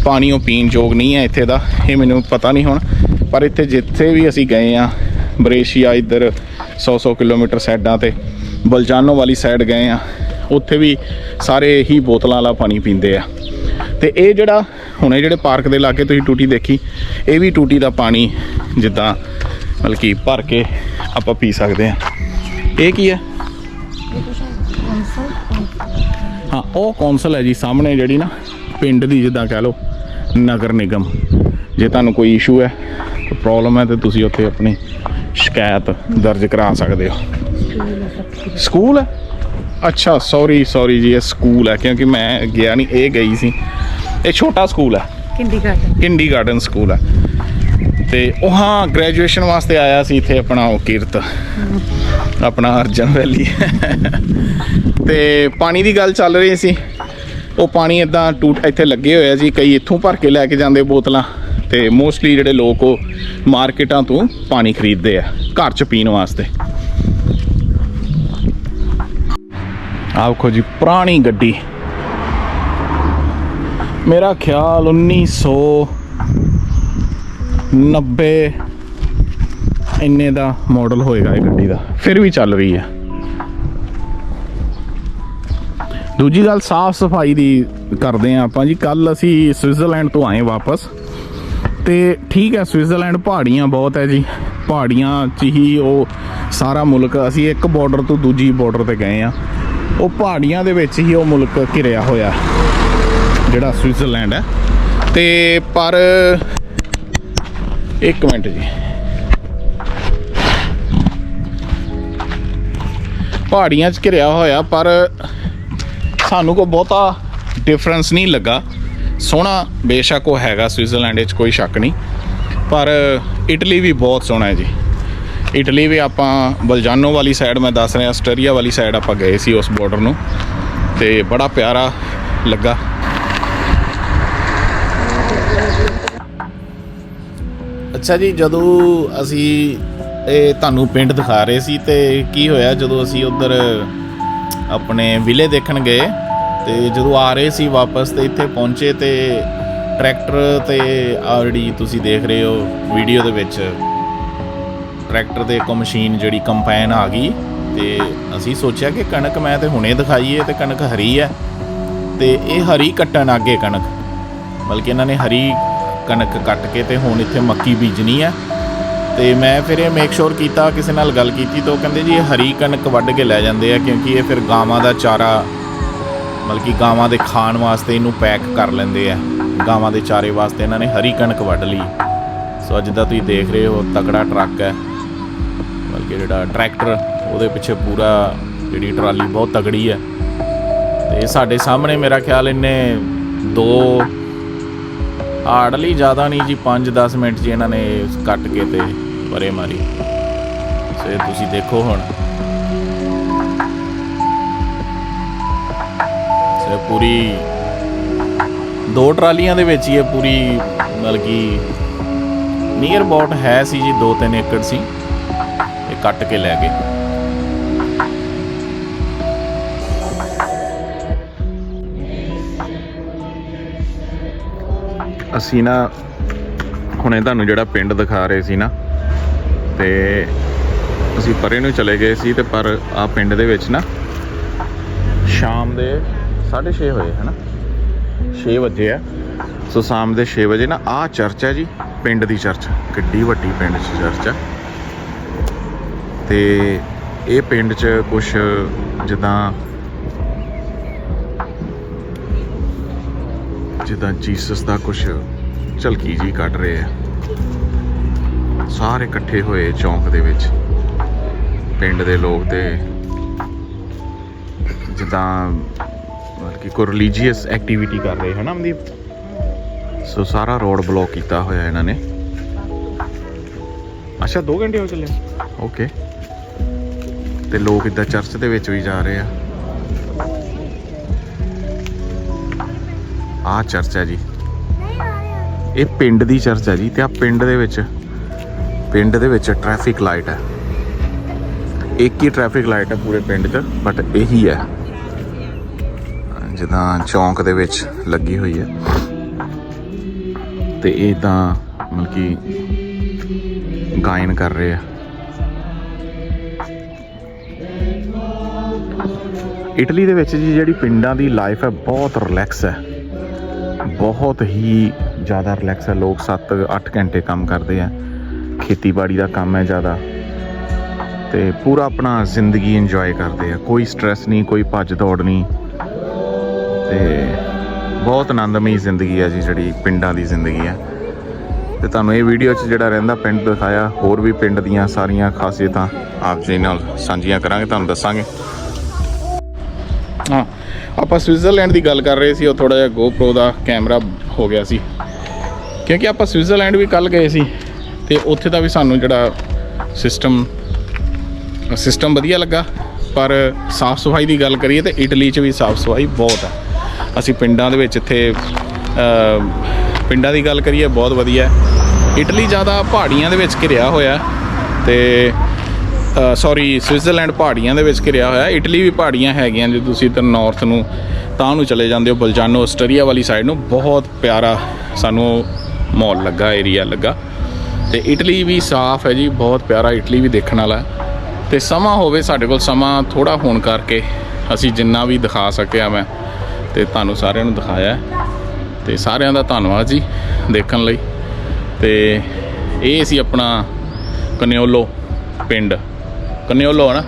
S1: ਪਾਣੀ ਉਹ ਪੀਣ ਯੋਗ ਨਹੀਂ ਹੈ ਇੱਥੇ ਦਾ, ਇਹ ਮੈਨੂੰ ਪਤਾ ਨਹੀਂ ਹੁਣ। ਪਰ ਇੱਥੇ ਜਿੱਥੇ ਵੀ ਅਸੀਂ ਗਏ ਆ ਬਰੇਸ਼ੀਆ ਇੱਧਰ 100-100 ਕਿਲੋਮੀਟਰ ਸਾਈਡਾਂ ਤੇ, ਬਲਜਾਨੋ ਵਾਲੀ ਸਾਈਡ ਗਏ ਆ ਉੱਥੇ ਵੀ ਸਾਰੇ ਹੀ ਬੋਤਲਾਂ ਵਾਲਾ ਪਾਣੀ ਪੀਂਦੇ ਆ। ਤੇ ਇਹ ਜਿਹੜਾ, ਹੁਣੇ ਜਿਹੜੇ ਪਾਰਕ ਦੇ ਲਾਗੇ ਤੁਸੀਂ ਟੂਟੀ ਦੇਖੀ, ਇਹ ਵੀ ਟੂਟੀ ਦਾ ਪਾਣੀ ਜਿੱਦਾਂ ਮਤਲਬ ਕਿ ਭਰ ਕੇ ਆਪਾਂ ਪੀ ਸਕਦੇ ਆ ਇਹ ਕੀ ਹੈ? ਹਾਂ ਉਹ ਕੌਂਸਲ ਹੈ ਜੀ ਸਾਹਮਣੇ ਜਿਹੜੀ ਨਾ ਪਿੰਡ ਦੀ ਜਿੱਦਾਂ ਕਹਿ ਲਓ ਨਗਰ ਨਿਗਮ। ਜੇ ਤੁਹਾਨੂੰ ਕੋਈ ਇਸ਼ੂ ਹੈ ਪ੍ਰੋਬਲਮ ਹੈ ਤੇ ਤੁਸੀਂ ਉੱਥੇ ਆਪਣੀ ਸ਼ਿਕਾਇਤ ਦਰਜ ਕਰਾ ਸਕਦੇ ਹੋ। ਸਕੂਲ ਹੈ? ਅੱਛਾ ਸੌਰੀ ਸੌਰੀ ਜੀ ਇਹ ਸਕੂਲ ਹੈ ਕਿਉਂਕਿ ਮੈਂ ਗਿਆ ਨਹੀਂ ਇਹ ਗਈ ਸੀ। ਇਹ ਛੋਟਾ ਸਕੂਲ ਹੈ।
S2: ਕਿੰਡੀਗਾਰਟਨ
S1: ਕਿੰਡੀ ਗਾਰਡਨ ਸਕੂਲ ਹੈ। ਤੇ ਉਹ ਹਾਂ ਗ੍ਰੈਜੂਏਸ਼ਨ ਵਾਸਤੇ ਆਇਆ ਸੀ ਇੱਥੇ ਆਪਣਾ ਉਹ ਕੀਰਤ। ਆਪਣਾ ਅਰਜਨ ਵੈਲੀ ਤੇ ਪਾਣੀ ਦੀ ਗੱਲ ਚੱਲ ਰਹੀ ਸੀ। ਉਹ ਪਾਣੀ ਇਦਾਂ ਟੂਟ ਇੱਥੇ ਲੱਗੇ ਹੋਏ ਆ ਜੀ, ਕਈ ਇੱਥੋਂ ਭਰ ਕੇ ਲੈ ਕੇ ਜਾਂਦੇ ਬੋਤਲਾਂ। ਤੇ ਮੋਸਟਲੀ ਜਿਹੜੇ ਲੋਕ ਉਹ ਮਾਰਕੀਟਾਂ ਤੋਂ ਪਾਣੀ ਖਰੀਦਦੇ ਆ, ਘਰ ਚ ਪੀਣ ਵਾਸਤੇ। ਆਖੋ ਜੀ, ਪੁਰਾਣੀ ਗੱਡੀ। ਮੇਰਾ ਖਿਆਲ 1990 ਇੰਨੇ ਦਾ ਮਾਡਲ ਹੋਏਗਾ ਇਹ ਗੱਡੀ ਦਾ। ਫਿਰ ਵੀ ਚੱਲ ਰਹੀ ਹੈ। ਦੂਜੀ ਗੱਲ ਸਾਫ਼ ਸਫ਼ਾਈ ਦੀ ਕਰਦੇ ਆ ਆਪਾਂ ਜੀ। ਕੱਲ ਅਸੀਂ ਸਵਿਟਜ਼ਰਲੈਂਡ ਤੋਂ ਆਏ ਵਾਪਸ। ਤੇ ਠੀਕ ਹੈ, ਸਵਿਟਜ਼ਰਲੈਂਡ ਪਹਾੜੀਆਂ ਬਹੁਤ ਹੈ ਜੀ। ਪਹਾੜੀਆਂ 'ਚ ਹੀ ਉਹ ਸਾਰਾ ਮੁਲਕ, ਅਸੀਂ ਇੱਕ ਬਾਰਡਰ ਤੋਂ ਦੂਜੀ ਬਾਰਡਰ ਤੇ ਗਏ ਆ ਉਹ ਪਹਾੜੀਆਂ ਦੇ ਵਿੱਚ ਹੀ ਉਹ ਮੁਲਕ ਘਿਰਿਆ ਹੋਇਆ, ਜਿਹੜਾ ਸਵਿਟਜ਼ਰਲੈਂਡ ਹੈ। ਤੇ ਪਰ ਇੱਕ ਮਿੰਟ ਜੀ। ਪਹਾੜੀਆਂ 'ਚ ਘਿਰਿਆ ਹੋਇਆ, ਪਰ ਸਾਨੂੰ ਕੋ ਬਹੁਤਾ ਡਿਫਰੈਂਸ ਨਹੀਂ ਲੱਗਾ। ਸੋਹਣਾ ਬੇਸ਼ੱਕ ਉਹ ਹੈਗਾ, ਸਵਿਟਜ਼ਰਲੈਂਡ 'ਚ ਕੋਈ ਸ਼ੱਕ ਨਹੀਂ। ਪਰ ਇਟਲੀ ਵੀ ਬਹੁਤ ਸੋਹਣਾ ਹੈ ਜੀ। ਇਟਲੀ ਵੀ ਆਪਾਂ ਬਲਜਾਨੋ ਵਾਲੀ ਸਾਈਡ ਮੈਂ ਦੱਸ ਰਿਹਾ ਆਸਟਰੀਆ ਵਾਲੀ ਸਾਈਡ ਆਪਾਂ ਗਏ ਸੀ ਉਸ ਬਾਰਡਰ ਨੂੰ। ਤੇ ਬੜਾ ਪਿਆਰਾ ਲੱਗਾ। ਅੱਛਾ ਜੀ, ਜਦੋਂ ਅਸੀਂ ਇਹ ਤੁਹਾਨੂੰ ਪਿੰਡ ਦਿਖਾ ਰਹੇ ਸੀ ਤੇ ਕੀ ਹੋਇਆ ਜਦੋਂ ਅਸੀਂ ਉਧਰ ਆਪਣੇ ਵਿਲੇ ਦੇਖਣ ਗਏ ਤੇ ਜਦੋਂ ਆ ਰਹੇ ਸੀ ਵਾਪਸ ਤੇ ਇੱਥੇ ਪਹੁੰਚੇ ਤੇ ਟਰੈਕਟਰ ਤੇ ਆਲਰੇਡੀ ਤੁਸੀਂ ਦੇਖ ਰਹੇ ਹੋ ਵੀਡੀਓ ਦੇ ਵਿੱਚ ਟਰੈਕਟਰ ਤੇ ਇੱਕ ਮਸ਼ੀਨ ਜਿਹੜੀ ਕੰਪੈਨ ਆ ਗਈ ਤੇ ਅਸੀਂ ਸੋਚਿਆ ਕਿ ਕਣਕ ਮੈਂ ਤੇ ਹੁਣੇ ਦਿਖਾਈ ਹੈ ਤੇ ਕਣਕ ਹਰੀ ਹੈ ਤੇ ਇਹ ਹਰੀ ਕੱਟਣ ਅੱਗੇ ਕਣਕ, ਬਲਕਿ ਇਹਨਾਂ ਨੇ ਹਰੀ ਕਣਕ ਕੱਟ ਕੇ ਤੇ ਹੁਣ ਇੱਥੇ ਮੱਕੀ ਬੀਜਣੀ ਹੈ। ਤੇ ਮੈਂ ਫਿਰ ਇਹ ਮੇਕ ਸ਼ੋਰ ਕੀਤਾ, ਕਿਸੇ ਨਾਲ ਗੱਲ ਕੀਤੀ ਤਾਂ ਉਹ ਕਹਿੰਦੇ ਜੀ ਇਹ ਹਰੀ ਕਣਕ ਵੱਢ ਕੇ ਲੈ ਜਾਂਦੇ ਆ ਕਿਉਂਕਿ ਇਹ ਫਿਰ ਗਾਵਾਂ ਦਾ ਚਾਰਾ ਬਲਕਿ ਗਾਵਾਂ ਦੇ ਖਾਣ ਵਾਸਤੇ ਇਹਨੂੰ ਪੈਕ ਕਰ ਲੈਂਦੇ ਆ। ਗਾਵਾਂ ਦੇ ਚਾਰੇ ਵਾਸਤੇ ਇਹਨਾਂ ਨੇ ਹਰੀ ਕਣਕ ਵੱਢ ਲਈ। ਸੋ ਅੱਜ ਦਾ ਤੁਸੀਂ ਦੇਖ ਰਹੇ ਹੋ, ਤਕੜਾ ਟਰੱਕ ਹੈ। ਬਲਕਿ ਜਿਹੜਾ ਟਰੈਕਟਰ, ਉਹਦੇ ਪਿੱਛੇ ਪੂਰਾ ਜਿਹੜੀ ਟਰਾਲੀ ਬਹੁਤ ਤਗੜੀ ਹੈ। ਤੇ ਸਾਡੇ ਸਾਹਮਣੇ ਮੇਰਾ ਖਿਆਲ ਇਹਨੇ ਦੋ ਹਾਰਡਲੀ ਜ਼ਿਆਦਾ ਨਹੀਂ ਜੀ 5-10 ਮਿੰਟ ਜੀ ਇਹਨਾਂ ਨੇ ਕੱਟ ਕੇ ਤੇ ਪਰੇ ਮਾਰੀ। ਸੋ ਤੁਸੀਂ ਦੇਖੋ ਹੁਣ। ਸੋ ਪੂਰੀ ਦੋ ਟਰਾਲੀਆਂ ਦੇ ਵਿੱਚ ਹੀ ਇਹ ਪੂਰੀ ਮਤਲਬ ਕਿ ਨੀਅਰ ਅਬਾਊਟ ਹੈ ਸੀ ਜੀ 2-3 ਏਕੜ ਸੀ। ਇਹ ਕੱਟ ਕੇ ਲੈ ਗਏ। ਅਸੀਂ ਨਾ ਹੁਣੇ ਤੁਹਾਨੂੰ ਜਿਹੜਾ ਪਿੰਡ ਦਿਖਾ ਰਹੇ ਸੀ ਨਾ, ਤੇ ਅਸੀਂ ਪਰੇ ਨੂੰ ਚਲੇ ਗਏ ਸੀ ਤੇ ਪਰ ਆ ਪਿੰਡ ਦੇ ਵਿੱਚ ਨਾ ਸ਼ਾਮ ਦੇ 6:30 ਹੋਏ ਹਨਾ? 6 ਵਜੇ ਆ। ਸੋ ਸ਼ਾਮ ਦੇ 6 ਵਜੇ ਨਾ ਆ ਚਰਚ ਹੈ ਜੀ, ਪਿੰਡ ਦੀ ਚਰਚ, ਕਿੱਡੀ ਵੱਡੀ ਪਿੰਡ 'ਚ ਚਰਚ ਆ। ਤੇ ਇਹ ਪਿੰਡ 'ਚ ਕੁਝ ਜਿੱਦਾਂ ਜਿੱਦਾਂ ਜੀਸਸ ਦਾ ਕੁਝ ਝਲਕੀ ਜੀ ਕੱਢ ਰਹੇ ਆ। ਸਾਰੇ ਇਕੱਠੇ ਹੋਏ ਚੌਂਕ ਦੇ ਵਿੱਚ। ਪਿੰਡ ਦੇ ਲੋਕ ਤੇ ਜਿੱਦਾਂ ਮਤਲਬ ਕਿ ਰਿਲੀਜੀਅਸ ਐਕਟੀਵਿਟੀ ਕਰ ਰਹੇ ਹਨ ਅਮਦੀਪ ਸੋ ਸਾਰਾ ਰੋਡ ਬਲੌਕ ਕੀਤਾ ਹੋਇਆ ਇਹਨਾਂ ਨੇ। ਅੱਛਾ 2 ਘੰਟੇ ਹੋ ਚੱਲੇ। ਓਕੇ ਤੇ ਲੋਕ ਇੱਦਾਂ ਚਰਚ ਦੇ ਵਿੱਚ ਵੀ ਜਾ ਰਹੇ ਆ। ਆ ਚਰਚ ਹੈ ਜੀ। ਇਹ ਪਿੰਡ ਦੀ ਚਰਚ ਹੈ ਜੀ ਤੇ ਆ ਪਿੰਡ ਦੇ ਵਿੱਚ, ਪਿੰਡ ਦੇ ਵਿੱਚ ਟ੍ਰੈਫਿਕ ਲਾਈਟ ਹੈ ਇੱਕ ਹੀ ਟ੍ਰੈਫਿਕ ਲਾਈਟ ਹੈ ਪੂਰੇ ਪਿੰਡ 'ਚ ਬਟ ਇਹੀ ਹੈ ਜਿੱਦਾਂ ਚੌਂਕ ਦੇ ਵਿੱਚ ਲੱਗੀ ਹੋਈ ਹੈ ਤੇ ਇਹ ਤਾਂ ਮਤਲਬ ਕਿ ਗਾਇਨ ਕਰ ਰਹੇ ਆ। ਇਟਲੀ ਦੇ ਵਿੱਚ ਜੀ ਜਿਹੜੀ ਪਿੰਡਾਂ ਦੀ ਲਾਈਫ ਹੈ ਬਹੁਤ ਰਿਲੈਕਸ ਹੈ ਬਹੁਤ ਹੀ ਜ਼ਿਆਦਾ ਰਿਲੈਕਸ ਹੈ ਲੋਕ 7-8 ਘੰਟੇ ਕੰਮ ਕਰਦੇ ਆ। ਖੇਤੀਬਾੜੀ ਦਾ ਕੰਮ ਹੈ ਜ਼ਿਆਦਾ। ਤੇ ਪੂਰਾ ਆਪਣਾ ਜ਼ਿੰਦਗੀ ਇੰਜੋਏ ਕਰਦੇ ਆ। ਕੋਈ ਸਟ੍ਰੈਸ ਨਹੀਂ, ਕੋਈ ਭੱਜ ਦੌੜ ਨਹੀਂ। ਤੇ ਬਹੁਤ ਆਨੰਦਮਈ ਜ਼ਿੰਦਗੀ ਹੈ ਜੀ, ਜਿਹੜੀ ਪਿੰਡਾਂ ਦੀ ਜ਼ਿੰਦਗੀ ਹੈ ਤੇ ਤੁਹਾਨੂੰ ਇਹ ਵੀਡੀਓ 'ਚ ਜਿਹੜਾ ਰਹਿੰਦਾ ਪਿੰਡ ਦਿਖਾਇਆ, ਹੋਰ ਵੀ ਪਿੰਡ ਦੀਆਂ ਸਾਰੀਆਂ ਖਾਸੀਅਤਾਂ ਆਪ ਜੀ ਨਾਲ ਸਾਂਝੀਆਂ ਕਰਾਂਗੇ, ਤੁਹਾਨੂੰ ਦੱਸਾਂਗੇ। ਹਾਂ। ਆਪਾਂ ਸਵਿਟਜ਼ਰਲੈਂਡ ਦੀ ਗੱਲ ਕਰ ਰਹੇ ਸੀ, ਉਹ ਥੋੜਾ ਜਿਹਾ GoPro ਦਾ ਕੈਮਰਾ ਹੋ ਗਿਆ ਸੀ। ਕਿਉਂਕਿ ਆਪਾਂ ਸਵਿਟਜ਼ਰਲੈਂਡ ਵੀ ਕੱਲ ਗਏ ਸੀ ਤੇ ਉੱਥੇ ਦਾ ਵੀ ਸਾਨੂੰ ਜਿਹੜਾ ਸਿਸਟਮ ਸਿਸਟਮ ਵਧੀਆ ਲੱਗਾ। ਪਰ ਸਾਫ਼ ਸਫ਼ਾਈ ਦੀ ਗੱਲ ਕਰੀਏ ਤੇ ਇਟਲੀ 'ਚ ਵੀ ਸਾਫ਼ ਸਫ਼ਾਈ ਬਹੁਤ ਆ। ਅਸੀਂ ਪਿੰਡਾਂ ਦੇ ਵਿੱਚ ਇੱਥੇ ਪਿੰਡਾਂ ਦੀ ਗੱਲ ਕਰੀਏ, ਬਹੁਤ ਵਧੀਆ। ਇਟਲੀ ਜ਼ਿਆਦਾ ਪਹਾੜੀਆਂ ਦੇ ਵਿੱਚ ਘਿਰਿਆ ਹੋਇਆ ਹੈ ਤੇ ਸੌਰੀ ਸਵਿਟਜ਼ਰਲੈਂਡ ਪਹਾੜੀਆਂ ਦੇ ਵਿੱਚ ਘਿਰਿਆ ਹੋਇਆ। ਇਟਲੀ ਵੀ ਪਹਾੜੀਆਂ ਹੈਗੀਆਂ ਜੇ ਤੁਸੀਂ ਤਾਂ ਨਾਰਥ ਨੂੰ, ਤਾਂ ਨੂੰ ਚਲੇ ਜਾਂਦੇ ਹੋ। ਬਲਜਾਨੋ ਆਸਟਰੀਆ ਵਾਲੀ ਸਾਈਡ ਨੂੰ ਬਹੁਤ ਪਿਆਰਾ ਸਾਨੂੰ ਮਾਹੌਲ ਲੱਗਾ ਏਰੀਆ ਲੱਗਾ। ਤੇ ਇਟਲੀ ਵੀ ਸਾਫ਼ ਹੈ ਜੀ, ਬਹੁਤ ਪਿਆਰਾ ਇਟਲੀ ਵੀ ਦੇਖਣ ਵਾਲਾ ਹੈ। ਤੇ ਸਮਾਂ ਹੋਵੇ ਸਾਡੇ ਕੋਲ, ਸਮਾਂ ਥੋੜਾ ਹੋਣ ਕਰਕੇ ਅਸੀਂ ਜਿੰਨਾ ਵੀ ਦਿਖਾ ਸਕਿਆ ਮੈਂ, ਤੇ ਤੁਹਾਨੂੰ ਸਾਰਿਆਂ ਨੂੰ ਦਿਖਾਇਆ ਹੈ। ਤੇ ਸਾਰਿਆਂ ਦਾ ਧੰਨਵਾਦ ਜੀ, ਦੇਖਣ ਲਈ। ਤੇ ਇਹ ਸੀ ਆਪਣਾ ਕਨਿਓਲੋ ਪਿੰਡ। ਕਨਿਓਲੋ ਹੈ ਨਾ।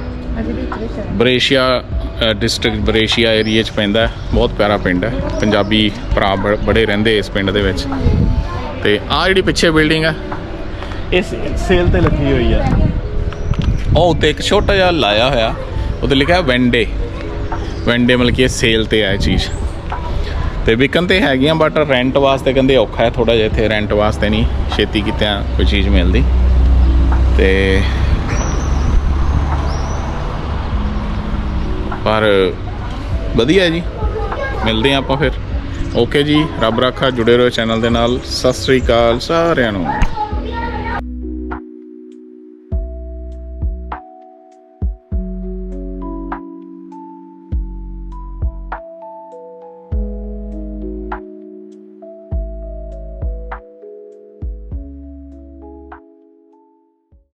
S1: ਬਰੇਸ਼ੀਆ ਡਿਸਟ੍ਰਿਕਟ ਬਰੇਸ਼ੀਆ ਏਰੀਆ 'ਚ ਪੈਂਦਾ। ਬਹੁਤ ਪਿਆਰਾ ਪਿੰਡ ਹੈ। ਪੰਜਾਬੀ ਭਰਾ ਬੜੇ ਰਹਿੰਦੇ ਇਸ ਪਿੰਡ ਦੇ ਵਿੱਚ। ਤੇ ਆ ਜਿਹੜੀ ਪਿੱਛੇ ਬਿਲਡਿੰਗ ਹੈ ਇਸ ਸੇਲ ਤੇ ਲੱਗੀ ਹੋਈ ਹੈ। ਉਹ ਉੱਤੇ ਇੱਕ ਛੋਟਾ ਜਿਹਾ ਲਾਇਆ ਹੋਇਆ। ਉਹਤੇ ਲਿਖਿਆ ਵੈਂਡੇ ਵੈਂਡੇ ਮਤਲਬ ਕਿ ਇਹ ਸੇਲ ਤੇ ਇਹ ਚੀਜ਼। ਤੇ ਵਿਕਣ ਤੇ ਹੈਗੀਆਂ ਬਟ ਰੈਂਟ ਵਾਸਤੇ ਕਹਿੰਦੇ ਔਖਾ ਹੈ। ਥੋੜਾ ਜਿਹਾ ਇੱਥੇ ਰੈਂਟ ਵਾਸਤੇ ਨਹੀਂ। ਛੇਤੀ ਕਿਤਿਆਂ ਕੋਈ ਚੀਜ਼ ਮਿਲਦੀ। ਤੇ ਪਰ ਵਧੀਆ ਜੀ। ਮਿਲਦੇ ਹਾਂ ਆਪਾਂ ਫਿਰ। ਓਕੇ ਜੀ, ਰੱਬ ਰਾਖਾ ਜੁੜੇ ਰਹੋ ਚੈਨਲ ਦੇ ਨਾਲ। ਸਤਿ ਸ੍ਰੀ ਅਕਾਲ ਸਾਰਿਆਂ ਨੂੰ।